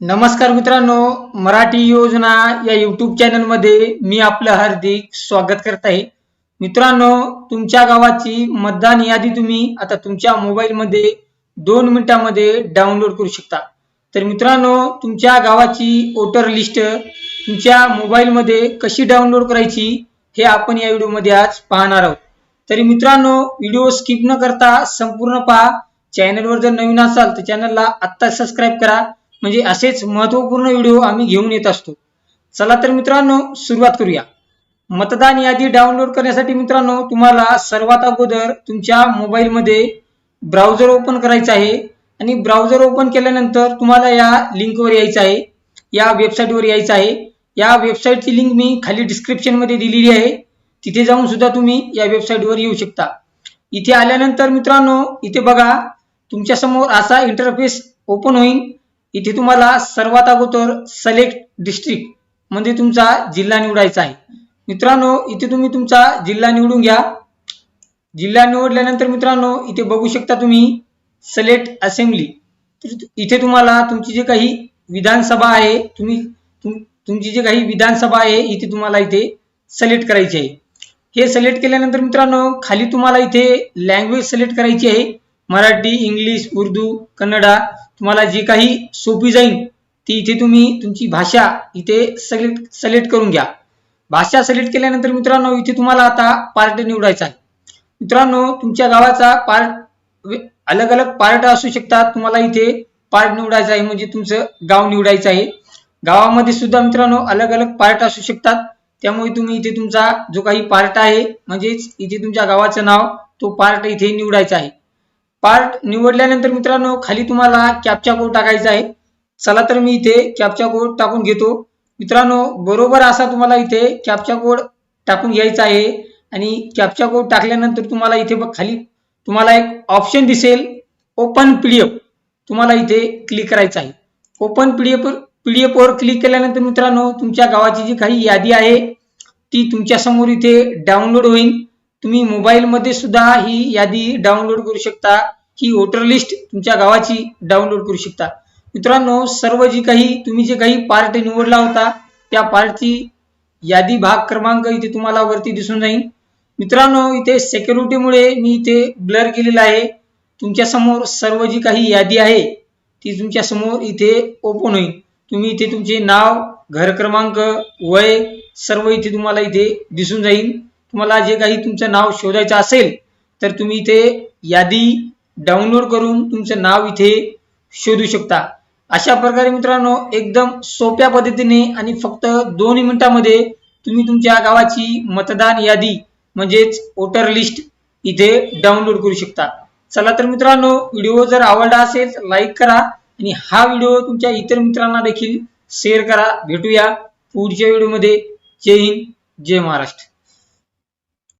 नमस्कार मित्रांनो मराठी योजना या युट्यूब चॅनलमध्ये मी आपलं हार्दिक स्वागत करत आहे. मित्रांनो तुमच्या गावाची मतदान यादी तुम्ही आता तुमच्या मोबाईलमध्ये दोन मिनिटांमध्ये डाउनलोड करू शकता. तर मित्रांनो तुमच्या गावाची वोटर लिस्ट तुमच्या मोबाईलमध्ये कशी डाउनलोड करायची हे आपण या व्हिडिओमध्ये आज पाहणार आहोत. तरी मित्रांनो व्हिडिओ स्किप न करता संपूर्ण पहा. चॅनलवर जर नवीन असाल तर चॅनलला आत्ता सबस्क्राईब करा. म्हणजे असेच महत्त्वपूर्ण व्हिडिओ आम्ही घेऊन येत असतो. चला तर मित्रांनो सुरुवात करूया. मतदान यादी डाउनलोड करण्यासाठी मित्रांनो तुम्हाला सर्वात अगोदर तुमच्या मोबाईलमध्ये ब्राउझर ओपन करायचं आहे आणि ब्राउझर ओपन केल्यानंतर तुम्हाला या लिंकवर यायचं आहे या वेबसाईटवर यायचं आहे. या वेबसाईटची लिंक मी खाली डिस्क्रिप्शनमध्ये दिलेली आहे. तिथे जाऊन सुद्धा तुम्ही या वेबसाईटवर येऊ शकता. इथे आल्यानंतर मित्रांनो इथे बघा तुमच्यासमोर असा इंटरफेस ओपन होईल. इथे तुम्हाला सर्वात अगोदर सिलेक्ट डिस्ट्रिक्ट म्हणजे तुमचा जिल्हा निवडायचा आहे. मित्रांनो इथे तुम्ही तुमचा जिल्हा निवडून घ्या. जिल्हा निवडल्यानंतर मित्रांनो इथे बघू शकता तुम्ही सिलेक्ट असेंब्ली तर इथे तुम्हाला तुमची जे काही विधानसभा आहे तुम्ही तुम- तुमची जी काही विधानसभा आहे इथे तुम्हाला इथे सिलेक्ट करायची आहे. हे सिलेक्ट केल्यानंतर मित्रांनो खाली तुम्हाला इथे लँग्वेज सिलेक्ट करायची आहे. मराठी इंग्लिश उर्दू कन्नडा तुम्हाला जी काही सोपी जाईल ती इथे तुम्ही तुमची भाषा इथे सिलेक्ट सिलेक्ट करून घ्या. भाषा सिलेक्ट केल्यानंतर मित्रांनो इथे तुम्हाला आता पार्ट निवडायचा आहे. मित्रांनो तुमच्या गावाचा पार्ट अलग अलग पार्ट असू शकतात. तुम्हाला इथे पार्ट निवडायचा आहे म्हणजे तुमचं गाव निवडायचं आहे. गावामध्ये सुद्धा मित्रांनो अलग अलग पार्ट असू शकतात. त्यामुळे तुम्ही इथे तुमचा जो काही पार्ट आहे म्हणजेच इथे तुमच्या गावाचं नाव तो पार्ट इथे निवडायचा आहे. पार्ट निवडल्यानंतर मित्रांनो खाली तुम्हाला कॅपचा कोड टाकायचा आहे. चला तर मी इथे कॅपचा कोड टाकून घेतो. मित्रांनो बरोबर असा तुम्हाला इथे कॅपचा कोड टाकून घ्यायचा आहे. आणि कॅपचा कोड टाकल्यानंतर तुम्हाला इथे बघ खाली तुम्हाला एक ऑप्शन दिसेल. ओपन पीडीएफ तुम्हाला इथे क्लिक करायचं आहे. ओपन पीडीएफ पीडीएफवर क्लिक केल्यानंतर मित्रांनो तुमच्या गावाची जी काही यादी आहे ती तुमच्यासमोर इथे डाउनलोड होईल. तुम्ही मोबाईलमध्ये सुद्धा ही यादी डाउनलोड करू शकता. ही वोटर लिस्ट तुमच्या गावाची डाउनलोड करू शकता. मित्रांनो सर्व जी काही तुम्ही जे काही पार्ट निवडला होता त्या पार्टची यादी भाग क्रमांक इथे तुम्हाला वरती दिसून जाईल. मित्रांनो इथे सेक्युरिटीमुळे मी इथे ब्लर केलेला आहे. तुमच्यासमोर सर्व जी काही यादी आहे ती तुमच्यासमोर इथे ओपन होईल. तुम्ही इथे तुमचे नाव घर क्रमांक वय सर्व इथे तुम्हाला इथे दिसून जाईल. तुम्हाला जे काही तुमचं नाव शोधायचं असेल तर तुम्ही इथे यादी डाउनलोड करून तुमचं नाव इथे शोधू शकता. अशा प्रकारे मित्रांनो एकदम सोप्या पद्धतीने आणि फक्त दोन मिनिटांमध्ये तुम्ही तुमच्या गावाची मतदान यादी म्हणजेच वोटर लिस्ट इथे डाउनलोड करू शकता. चला तर मित्रांनो व्हिडिओ जर आवडला असेल तर लाईक करा आणि हा व्हिडिओ तुमच्या इतर मित्रांना देखील शेअर करा. भेटूया पुढच्या व्हिडिओमध्ये. जय हिंद जय महाराष्ट्र.